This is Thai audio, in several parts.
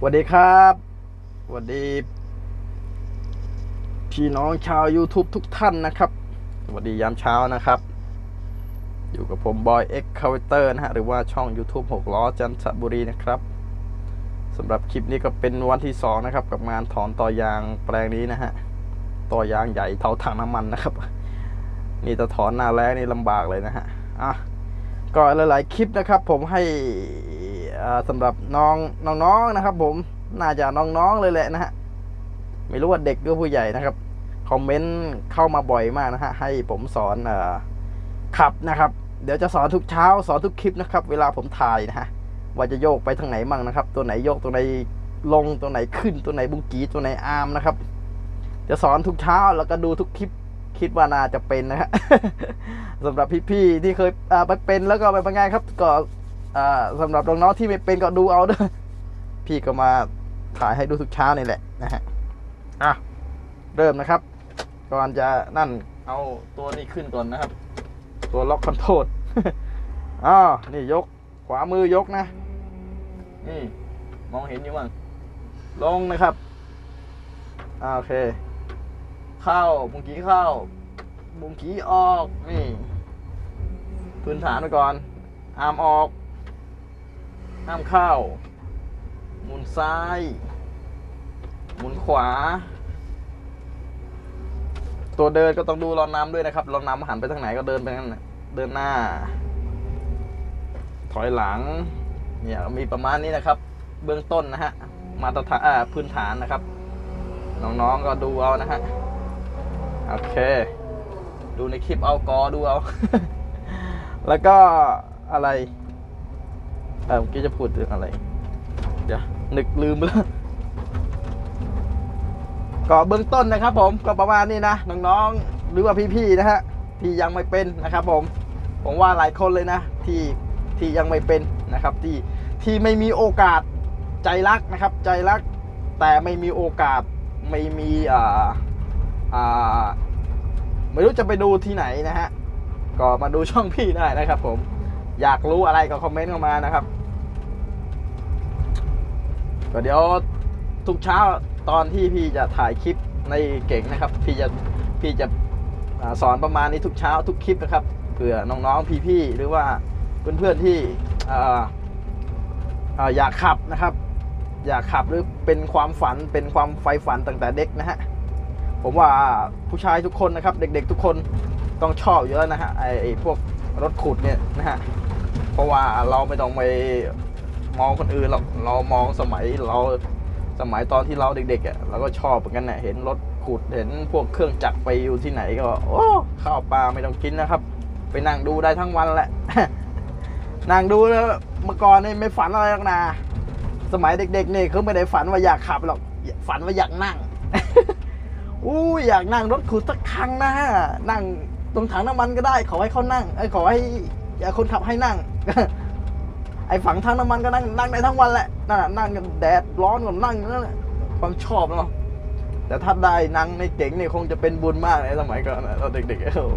สวัสดีครับสวัสดี พี่น้องชาว YouTube ทุกท่านนะครับสวัสดียามเช้านะครับ อยู่กับผมบอยเอ็กคาเวเตอร์นะฮะ หรือว่าช่อง YouTube 6 ล้อจันทบุรีนะครับสำหรับคลิปนี้ก็เป็นวันที่ 2 นะครับ กับงานถอนต่อยางแปลงนี้นะฮะ ต่อยางใหญ่เท่าถังน้ำมันนะครับ นี่จะถอนหน้าแรงนี่ลำบากเลยนะฮะอะก็หลายๆคลิปนะครับ ผมให้ อ่าสำหรับน้องน้องๆนะครับ ผมน่าจะน้องๆเลยแหละนะฮะไม่รู้ว่าเด็กหรือผู้ใหญ่นะครับคอมเมนต์เข้ามาบ่อยมากนะฮะให้ผมสอนอขับนะครับ เดี๋ยวจะสอนทุกเช้า สอนทุกคลิปนะครับ เวลาผมถ่ายนะฮะว่าจะโยกไปทางไหนมั่งนะครับ ตัวไหนโยกตัวไหนลงตัวไหนขึ้นตัวไหนบุงกีตัวไหนอาร์มนะครับ จะสอนทุกเช้าแล้วก็ดูทุกคลิปคิดว่าน่าจะเป็นนะฮะสำหรับพี่ๆที่เคยไปเป็นแล้วก็ไปเป็นไงครับก็ อ่าสำหรับน้องๆที่ไม่เป็นก็ดูเอาเด้อพี่ก็มาถ่ายให้ดูทุกเช้านี่แหละนะฮะอะเริ่มนะครับ ก่อนจะนั่นเอาตัวนี้ขึ้นก่อนนะครับ ตัวล็อกคอนโทรลอ้าวนี่ยกขวามือยกนะ นี่มองเห็นอยู่มั้งลงนะครับอ่าโอเค เข้าบุงกี้เข้าบุงกี้ออก นี่ พื้นฐานไปก่อน อามออก ห้ามเข้า หมุนซ้าย หมุนขวา ตัวเดินก็ต้องดูรอนน้ำด้วยนะครับรอนน้ำหันไปทางไหนก็เดินไปนั่นเดินหน้า ถอยหลัง เนี่ยมีประมาณนี้นะครับ เบื้องต้นนะฮะ มาตรฐานพื้นฐานนะครับ น้องๆก็ดูเอานะฮะ โอเค ดูในคลิปเอากอดูเอา แล้วก็อะไร เออเมื่อกี้จะพูดถึงอะไร เดี๋ยวนึกลืมไปแล้วก็เบื้องต้นนะครับ ผมก็ประมาณนี้นะน้องๆหรือว่าพี่ๆนะฮะที่ยังไม่เป็นนะครับ ผมผมว่าหลายคนเลยนะที่ที่ยังไม่เป็นนะครับ ที่ที่ไม่มีโอกาสใจรักนะครับ ใจรัก แต่ไม่มีโอกาสไม่มีอ่าอ่าไม่รู้จะไปดูที่ไหนนะฮะก็มาดูช่องพี่ได้นะครับ ผมอยากรู้อะไรก็คอมเมนต์เข้ามานะครับ ก็เดี๋ยวทุกเช้าตอนที่พี่จะถ่ายคลิปในเก่งนะครับ พี่จะพี่จะสอนประมาณนี้ทุกเช้าทุกคลิปนะครับเผื่อน้องๆพี่ๆหรือว่าเพื่อนๆที่ออยากขับนะครับ อยากขับหรือเป็นความฝันเป็นความใฝ่ฝันตั้งแต่เด็กนะฮะผมว่าผู้ชายทุกคนนะครับ เด็กๆทุกคนต้องชอบอยู่แล้วนะฮะไอ้ไอ้พวกรถขุดเนี่ยนะฮะเพราะว่าเราไม่ต้องไป มองคนอื่นหรอกเรามองสมัยเราสมัยตอนที่เราเด็กๆอะเราก็ชอบเหมือนกันนะเห็นรถขุดเห็นพวกเครื่องจักรไปอยู่ที่ไหนก็ โอ้ข้าวปลาไม่ต้องกินนะครับ ไปนั่งดูได้ทั้งวันแหละนั่งดูแล้วเมื่อก่อนนี่ไม่ฝันอะไรหรอกนะสมัยเด็กๆนี่เขาไม่ได้ฝันว่าอยากขับหรอกฝันว่าอยากนั่งอู้อยากนั่งรถขุดสักครั้งนะนั่งตรงถังน้ำมันก็ได้ ขอให้เขานั่งไอ้ขอให้คนขับให้นั่ง ไอ้ฝังถังน้ำมันก็นั่งนั่งได้ทั้งวันแหละนั่นนั่งกันแดดร้อนก็นั่งนั่นแหละความชอบเนาะแต่ถ้าได้นั่งในเก๋งเนี่ยคงจะเป็นบุญมากในสมัยก่อนเราเด็กๆเออ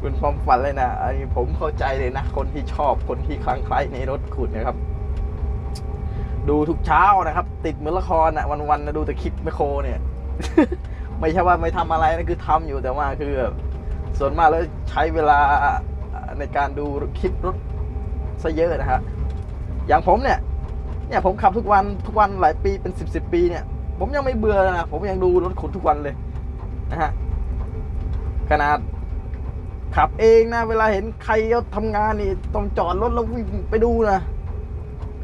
เป็นความฝันเลยนะไอ้ผมเข้าใจเลยนะ คนที่ชอบคนที่คลั่งไคล้ในรถขุดนะครับ ดูทุกเช้านะครับ ติดเหมือนละครอะ วันๆนะดูแต่คลิปแมโครเนี่ย ไม่ใช่ว่าไม่ทำอะไรนะคือทำอยู่แต่ว่าคือแบบส่วนมากแล้วใช้เวลาในการดูคลิปรถ ซะเยอะนะฮะอย่างผมเนี่ยเนี่ยผมขับทุกวันทุกวันหลายปีเป็นสิบสิบปีเนี่ย ผมยังไม่เบื่อนะผมยังดูรถขุดทุกวันเลยนะฮะขนาดขับเองนะ เวลาเห็นใครเขาทำงานนี่ต้องจอดรถแล้ววิ่งไปดูนะ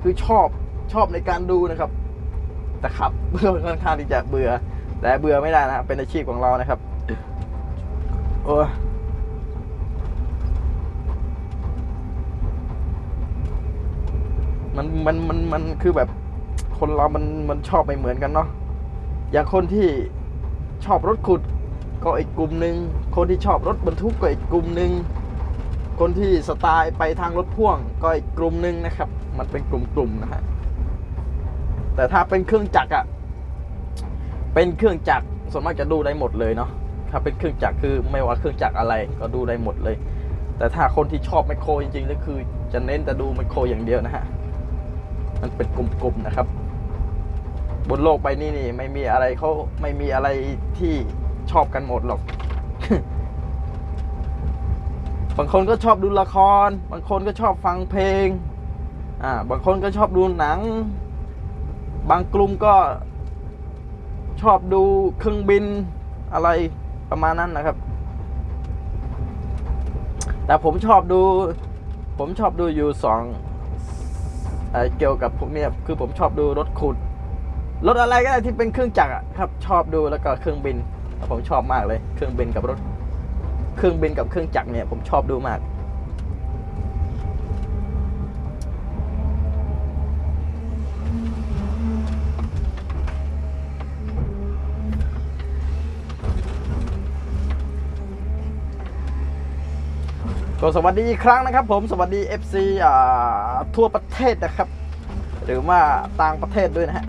คือชอบชอบในการดูนะครับ แต่ขับเบื่อค่อนข้างที่จะเบื่อ แต่เบื่อไม่ได้นะเป็นอาชีพของเรานะครับโอ้ มันมันมันมันคือแบบคนเรามันมันชอบไม่เหมือนกันเนาะอย่างคนที่ชอบรถขุดก็อีกกลุ่มหนึ่งคนที่ชอบรถบรรทุกก็อีกกลุ่มหนึ่งคนที่สไตล์ไปทางรถพ่วงก็อีกกลุ่มหนึ่งนะครับ มันเป็นกลุ่มๆนะฮะแต่ถ้าเป็นเครื่องจักรอะเป็นเครื่องจักรส่วนมากจะดูได้หมดเลยเนาะถ้าเป็นเครื่องจักรคือไม่ว่าเครื่องจักรอะไรก็ดูได้หมดเลย แต่ถ้าคนที่ชอบไมโครจริงๆก็คือจะเน้นแต่ดูไมโครอย่างเดียวนะฮะ มันเป็นกลุ่มๆนะครับ บนโลกใบนี้นี่ ไม่มีอะไรเขาไม่มีอะไรที่ชอบกันหมดหรอก บางคนก็ชอบดูละคร บางคนก็ชอบฟังเพลง อ่า บางคนก็ชอบดูหนัง บางกลุ่มก็ชอบดูเครื่องบินอะไรประมาณนั้นนะครับ แต่ผมชอบดู ผมชอบดูอยู่สอง เออเกี่ยวกับพวกเนี้ยคือผมชอบดูรถขุดรถอะไรก็ได้ที่เป็นเครื่องจักรครับ ชอบดูแล้วก็เครื่องบิน ผมชอบมากเลย เครื่องบินกับรถ เครื่องบินกับเครื่องจักรเนี่ยผมชอบดูมาก ก็สวัสดีอีกครั้งนะครับ ผมสวัสดี FC อ่าทั่วประเทศนะครับ หรือว่าต่างประเทศด้วยนะฮะ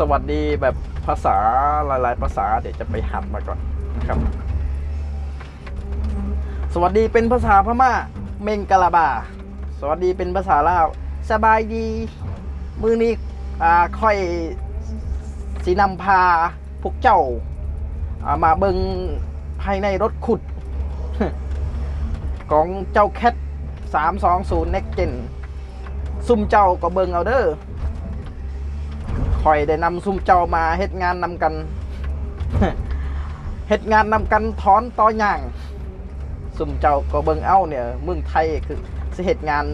สวัสดีแบบภาษาหลาย ๆ ภาษาเดี๋ยวจะไปหัดมาก่อนนะครับ สวัสดีเป็นภาษาพม่า เมงกะลาบา สวัสดีเป็นภาษาลาว สบายดี มือนี้อ่าค่อยสีนำพาพวกเจ้าอ่ามาเบิงภายในรถขุด ของเจ้าแคท320 Next Gen ซุ่มเจ้าก็เบิงเอาเด้อคอยได้นำซุ่มเจ้ามาเฮ็ดงานนำกันเฮ็ดงานนำกันถอนต่อย่าง ซุ่มเจ้าก็เบิงเอ้าเนี่ยเมืองไทยคือสิเหตุงาน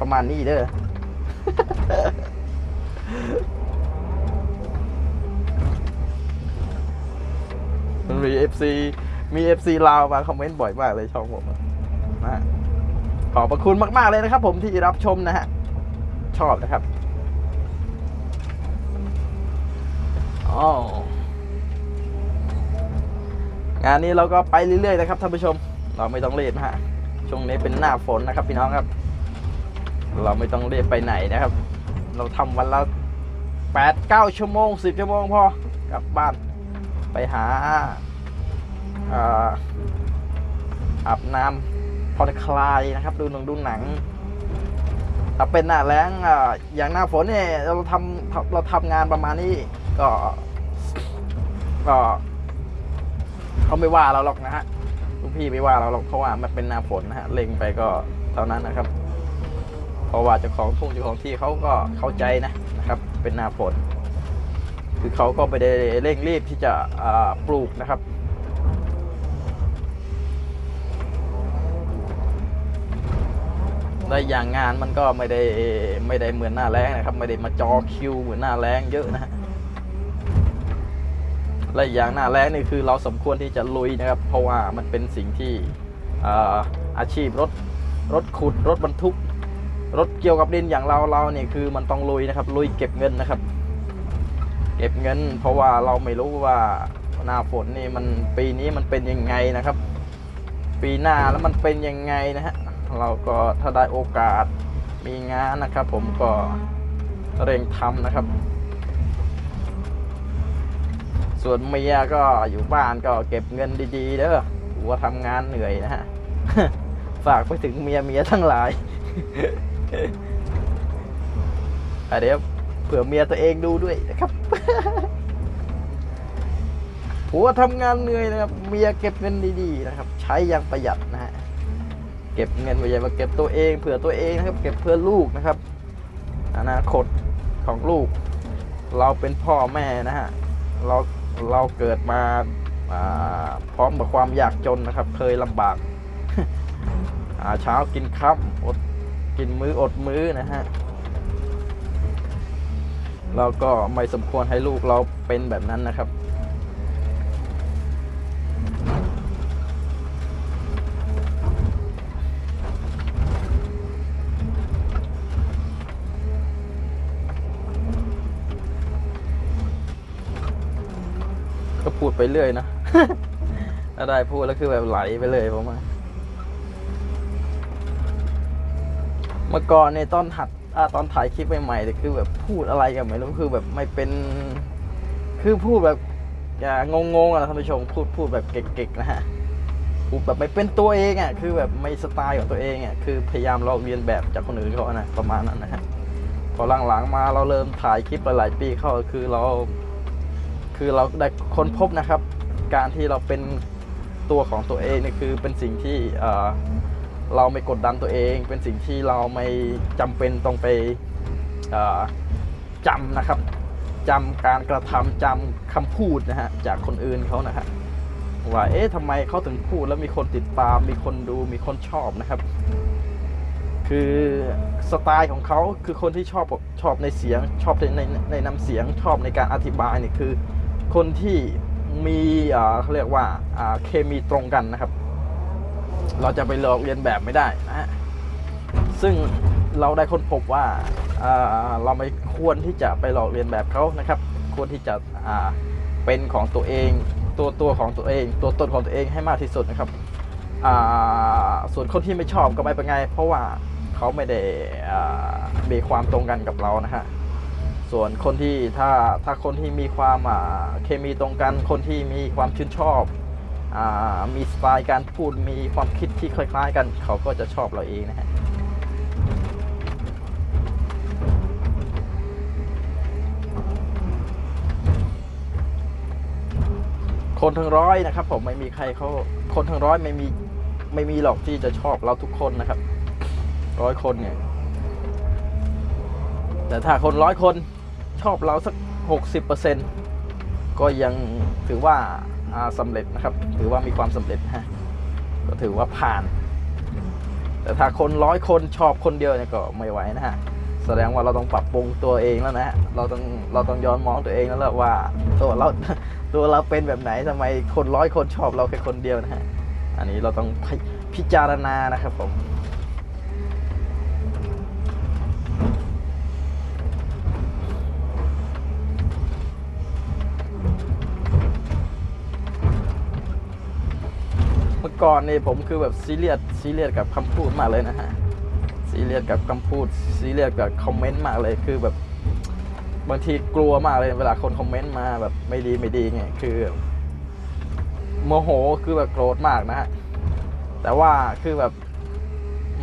ประมาณนี้เด้อมันมีเอฟซีมีเอฟซีลาวมาคอมเมนต์บ่อยมากเลยช่องผมนะขอบพระคุณมาก ๆ เลยนะครับผมที่รับชมนะฮะ ชอบนะครับอ๋องานนี้เราก็ไปเรื่อย ๆ นะครับท่านผู้ชม เราไม่ต้องรีบนะฮะช่วงนี้เป็นหน้าฝนนะครับ พี่น้องครับ เราไม่ต้องรีบไปไหนนะครับ เราทำวันละแปดเก้าชั่วโมงสิบชั่วโมงพอกลับบ้านไปหาอาบน้ำผ่อนคลายนะครับ ดูหนังดูหนังถ้าเป็นหน้าแล้งอย่างหน้าฝนเนี่ยเราทำเราทำงานประมาณนี้ก็ก็เขาไม่ว่าเราหรอกนะฮะ ลูกพี่ไม่ว่าเราหรอกเพราะว่ามันเป็นหน้าฝนนะฮะเล็งไปก็เท่านั้นนะครับ เพราะว่าเจ้าของทุ่งเจ้าของที่เขาก็เข้าใจนะนะครับ เป็นหน้าฝน คือเขาก็ไม่ได้เร่งรีบที่จะปลูกนะครับและอย่างงานมันก็ไม่ได้ไม่ได้เหมือนหน้าแรงนะครับ ไม่ได้มาจอคิวเหมือนหน้าแรงเยอะนะฮะ และอย่างหน้าแรงนี่คือเราสมควรที่จะลุยนะครับ เพราะว่ามันเป็นสิ่งที่อาอาชีพรถรถขุดรถบรรทุก รถเกี่ยวกับดินอย่างเราเราเนี่ยคือมันต้องลุยนะครับ ลุยเก็บเงินนะครับ เก็บเงิน เพราะว่าเราไม่รู้ว่าหน้าฝนนี่มันปีนี้มันเป็นยังไงนะครับ ปีหน้าแล้วมันเป็นยังไงนะฮะเราก็ถ้าได้โอกาสมีงานนะครับ ผมก็เร่งทำนะครับ ส่วนเมียก็อยู่บ้านก็เก็บเงินดีๆเด้อถือว่าทำงานเหนื่อยนะฮะ ฝากไปถึงเมียเมียทั้งหลายอะเดี๋ยวเผื่อเมียตัวเองดูด้วยนะครับผัวทำงานเหนื่อยนะครับ เมียเก็บเงินดีๆนะครับ ใช้อย่างประหยัดนะฮะ เก็บเงินไว้อย่ามาเก็บตัวเองเผื่อตัวเองนะครับ เก็บเพื่อลูกนะครับ อนาคตของลูก เราเป็นพ่อแม่นะฮะ เรา เราเกิดมาพร้อมกับความยากจนนะครับ เคยลำบากเช้ากินค่ำอดกินมื้ออดมื้อนะฮะเราก็ไม่สมควรให้ลูกเราเป็นแบบนั้นนะครับ ก็พูดไปเรื่อยนะ ถ้าได้พูดแล้วคือแบบไหลไปเลยผมว่าเมื่อก่อนเนี่ยตอนหัดอตอนถ่ายคลิปใหม่ๆเนี่คือแบบพูดอะไรกันไม่รู้คือแบบไม่เป็น คือพูดแบบอย่างงงๆอะท่านผู้ชมพูดพูดแบบเก๊กๆนะฮะพูดแบบไม่เป็นตัวเองอะคือแบบไม่สไตล์ของตัวเองอะคือพยายามลอกเรียนแบบจากคนอื่นเขานะประมาณนั้นนะฮะพอหลังๆมาเราเริ่มถ่ายคลิปหลายๆปีเข้าคือเรา คือเราได้ค้นพบนะครับ การที่เราเป็นตัวของตัวเองนี่คือเป็นสิ่งที่เราไม่กดดันตัวเอง เป็นสิ่งที่เราไม่จำเป็นต้องไปเอ่อจำนะครับจำการกระทำจำคำพูดนะฮะจากคนอื่นเขานะฮะว่าเอ๊ะทำไมเขาถึงพูดแล้วมีคนติดตาม มีคนดูมีคนชอบนะครับ คือสไตล์ของเขาคือคนที่ชอบชอบในเสียงชอบในในในน้ำเสียงชอบในการอธิบายเนี่ยคือ คนที่มีเขาเรียกว่าเคมีตรงกันนะครับ เราจะไปลอกเรียนแบบไม่ได้นะฮะซึ่งเราได้ค้นพบว่าเราไม่ควรที่จะไปหลอกเรียนแบบเขานะครับ ควรที่จะเป็นของตัวเอง ตัวตัวของตัวเอง ตัวตนของตัวเองให้มากที่สุดนะครับส่วนคนที่ไม่ชอบก็ไม่เป็นไง เพราะว่าเขาไม่ได้มีความตรงกันกับเรานะฮะ ส่วนคนที่ถ้าถ้าคนที่มีความเคมีตรงกัน คนที่มีความชื่นชอบอมีสไตล์การพูดมีความคิดที่คล้ายๆกัน เขาก็จะชอบเราเองนะฮะคนทั้งร้อยนะครับ ผมไม่มีใครเขาคนทั้งร้อยไม่มีไม่มีหรอกที่จะชอบเราทุกคนนะครับ ร้อยคนเนี่ยแต่ถ้าคนร้อยคน ชอบเราสัก 60%ก็ยังถือว่าอ่าสำเร็จนะครับ ถือว่ามีความสำเร็จฮะก็ถือว่าผ่าน แต่ถ้าคนร้อยคนชอบคนเดียวเนี่ยก็ไม่ไหวนะฮะแสดงว่าเราต้องปรับปรุงตัวเองแล้วนะฮะเราต้องเราต้องย้อนมองตัวเองแล้วแหละว่าตัวเราตัวเราเป็นแบบไหนทำไมคนร้อยคนชอบเราแค่คนเดียวนะฮะอันนี้เราต้องพพิจารณานะครับผม ก่อนนี่ผมคือแบบซีเรียสซีเรียสกับคำพูดมากเลยนะฮะซีเรียสกับคำพูดซีเรียสกับคอมเมนต์มากเลยคือแบบบางทีกลัวมากเลยเวลาคนคอมเมนต์มาแบบไม่ดีไม่ดีไงคือโมโหคือแบบโกรธมากนะฮะแต่ว่าคือแบบอ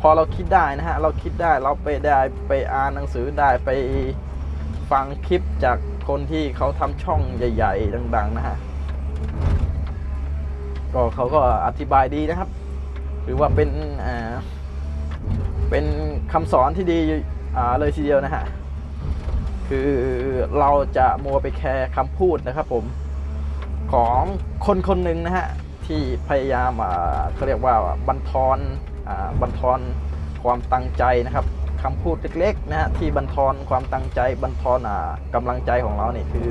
พอเราคิดได้นะฮะเราคิดได้เราไปได้ไปอ่านหนังสือได้ไปฟังคลิปจากคนที่เขาทำช่องใหญ่ ๆ ดัง ๆ นะฮะ ก็เขาก็อธิบายดีนะครับหรือว่าเป็นอ่าเป็นคำสอนที่ดีอ่าเลยทีเดียวนะฮะคือเราจะมัวไปแคร์คำพูดนะครับผมของคนคนหนึ่งนะฮะที่พยายามอ่าเขาเรียกว่าบันทอนอ่าบันทอนความตั้งใจนะครับคำพูดเล็กๆนะฮะที่บันทอนความตั้งใจบันทอนอ่ากำลังใจของเราเนี่ยคือ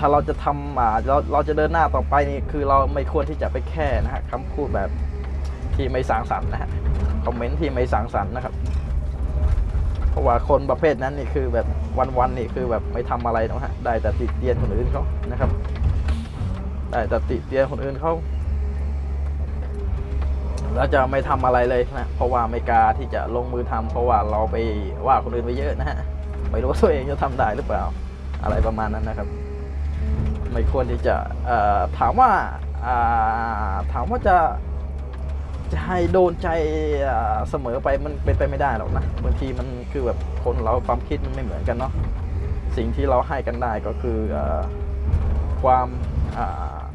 ถ้าเราจะทำอ่าเราเราจะเดินหน้าต่อไปนี่คือเราไม่ควรที่จะไปแค่นะฮะคำพูดแบบที่ไม่สร้างสรรค์นะฮะคอมเมนต์ที่ไม่สร้างสรรค์นะครับ เพราะว่าคนประเภทนั้นนี่คือแบบวันๆนี่คือแบบไม่ทำอะไรหรอกฮะได้แต่ติเตียนคนอื่นเขานะครับ ได้แต่ติเตียนคนอื่นเขาแล้วจะไม่ทำอะไรเลยนะ เพราะว่าไม่กล้าที่จะลงมือทำเพราะว่าเราไปว่าคนอื่นไปเยอะนะฮะ ไม่รู้ว่าตัวเองจะทำได้หรือเปล่า อะไรประมาณนั้นนะครับ ไม่ควรที่จะถามว่าถามว่าจะจะให้โดนใจเสมอไปมันเป็นไปไม่ได้หรอกนะบางทีมันคือแบบคนเราความคิดมันไม่เหมือนกันเนาะสิ่งที่เราให้กันได้ก็คืออความอา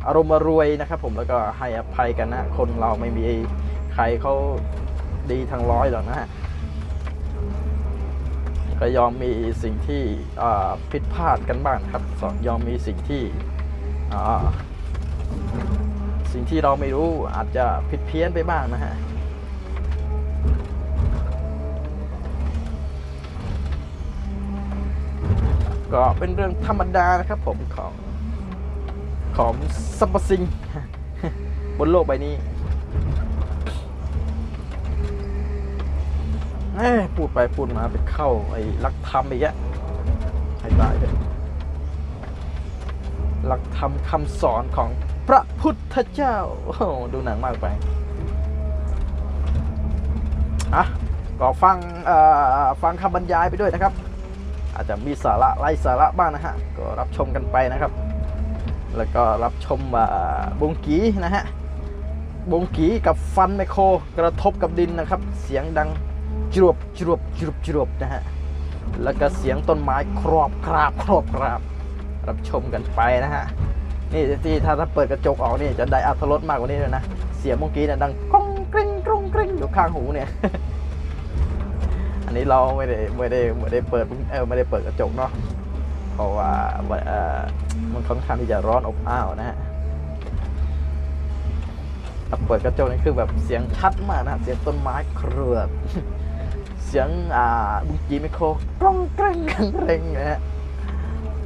อารมณ์รวยนะครับ ผมแล้วก็ให้อภัยกันนะ คนเราไม่มีใครเขาดีทั้งร้อยหรอกนะฮะ ก็ยอมมีสิ่งที่ผิดพลาดกันบ้างครับสยอมมีสิ่งที่สิ่งที่เราไม่รู้อาจจะผิดเพี้ยนไปบ้างนะฮะก็เป็นเรื่องธรรมดานะครับผมของของสรรพสิ่งบนโลกใบนี้ พูดไปพูดมาไปเข้าไอ้ลักธรรมอีกอะให้ตายเลยลักธรรมคำสอนของพระพุทธเจ้า โอ้โหดูหนังมากไปอะก็ฟังฟังคำบรรยายไปด้วยนะครับ อาจจะมีสาระไร้สาระบ้างนะฮะ ก็รับชมกันไปนะครับ แล้วก็รับชมบงกีนะฮะบงกีกับฟันไมโครกระทบกับดินนะครับ เสียงดัง จรวบจรวบจรวบจรวบนะฮะ แล้วก็เสียงต้นไม้ครอบคราบครอบคราบรับชมกันไปนะฮะ นี่ที่ถ้าถ้าเปิดกระจกออกนี่จะได้อัธรสมากกว่านี้เลยนะ เสียงเมื่อกี้เนี่ยดังกรงกริ้งกรงกริ้งอยู่ข้างหูเนี่ย อันนี้เราไม่ได้ไม่ได้ไม่ได้เปิดเออไม่ได้เปิดกระจกเนาะ เพราะว่าเออมันค่อนข้างที่จะร้อนอบอ้าวนะฮะ เปิดกระจกนี่คือแบบเสียงชัดมากนะเสียงต้นไม้เครือดเสียงอ่าบุงกีไมโครกร้องกริ้งกรงกริ้งนะฮะ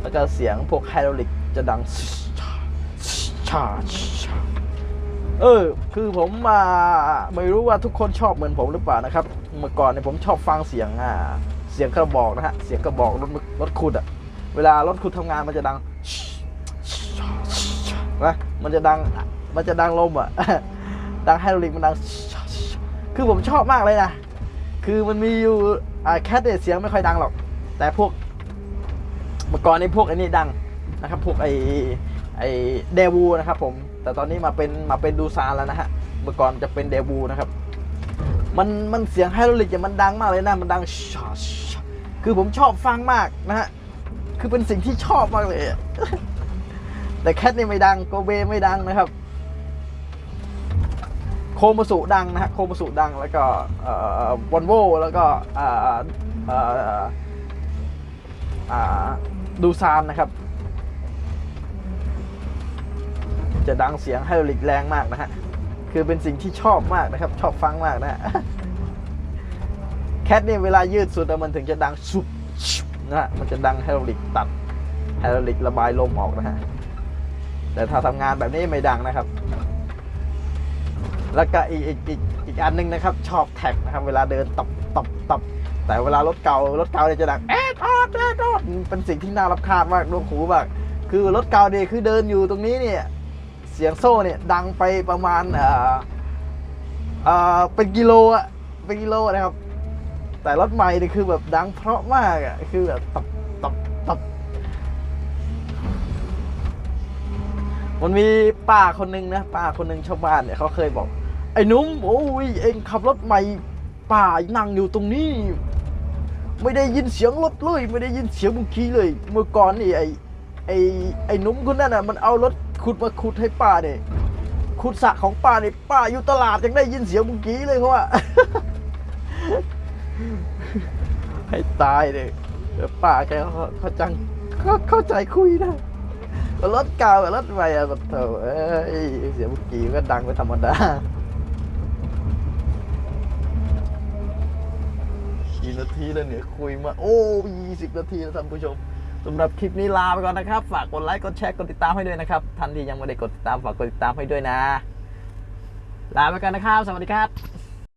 แล้วก็เสียงพวกไฮดรอลิกจะดังชาชาชาเออ คือผมมาไม่รู้ว่าทุกคนชอบเหมือนผมหรือเปล่านะครับ เมื่อก่อนเนี่ยผมชอบฟังเสียงอ่าเสียงกระบอกนะฮะ เสียงกระบอกรถรถขุดอะเวลารถขุดทำงานมันจะดังนะมันจะดัง มันจะดังลมอะ ดังไฮดรอลิกมันดัง คือผมชอบมากเลยนะ คือมันมีอยู่อ่าแคทเนี่ยเสียงไม่ค่อยดังหรอก แต่พวกเมื่อก่อนในพวกอ้นี่ดังนะครับ พวกไอไอเดวูนะครับผม แต่ตอนนี้มาเป็นมาเป็นดูซานแล้วนะฮะ เมื่อก่อนจะเป็นเดวูนะครับ มันมันเสียงไฮดรอลิกมันดังมากเลยนะ มันดัง คือผมชอบฟังมากนะฮะ คือเป็นสิ่งที่ชอบมากเลย แต่แคทนี่ไม่ดัง โกเบไม่ดังนะครับ โคมสุดังนะฮะโคมสุดังแล้วก็วอนโวแล้วก็ดูซานนะครับ จะดังเสียงไฮดรอลิกแรงมากนะฮะ คือเป็นสิ่งที่ชอบมากนะครับ ชอบฟังมากนะฮะแคทเนี่ยเวลายืดสุดมันถึงจะดังสุบชุบนะฮะมันจะดังไฮดรอลิกตัดไฮดรอลิกระบายลมออกนะฮะแต่ถ้าทำงานแบบนี้ไม่ดังนะครับ แล้วก็อีกอีกอีกอีกอันหนึงนะครับ ชอบแท็กนะครับ เวลาเดินตบตบตบแต่เวลารถเก่ารถเก่าเนี่ยจะดังแอดออดแอดออดเป็นสิ่งที่น่ารำคาญมากดวงหูมากคือรถเก่าเนี่ยคือเดินอยู่ตรงนี้เนี่ยเสียงโซ่เนี่ยดังไปประมาณเอ่อเอ่อเป็นกิโลอะเป็นกิโลนะครับ แต่รถใหม่เนี่ยคือแบบดังเพราะมากอะคือแบบตบตบตบมันมีป้าคนหนึงนะป้าคนหนึงชาวบ้านเนี่ยเขาเคยบอก อ้นุ่มโอ้ยเองขับรถใหม่ป่านั่งอยู่ตรงนี้ ไม่ได้ยินเสียงรถเลย ไม่ได้ยินเสียงบุงคีเลย เมื่อก่อนนี่ไอ้ไอ้ไอ้นุ่มคนนั้นน่ะมันเอารถขุดมาขุดให้ป้าเนี่ยขุดสระของป้าเนี่ยป้าอยู่ตลาดยังได้ยินเสียงบุงคีเลยเขาว่าให้ตายเลยเออป้าแกเขาเขาจังเขาเข้าใจคุยนะรถเก่ากับรถใหม่อะแบบเถอะเอ้ยเสียงบุงคีก็ดังไปธรรมดา นาทีแล้วเนี่ยคุยมาโอ้ยี่สิบนาทีแล้วท่านผู้ชมสำหรับคลิปนี้ลาไปก่อนนะครับ ฝากกดไลค์กดแชร์กดติดตามให้ด้วยนะครับท่านที่ยังไม่ได้กดติดตามฝากกดติดตามให้ด้วยนะ ลาไปก่อนนะครับ สวัสดีครับ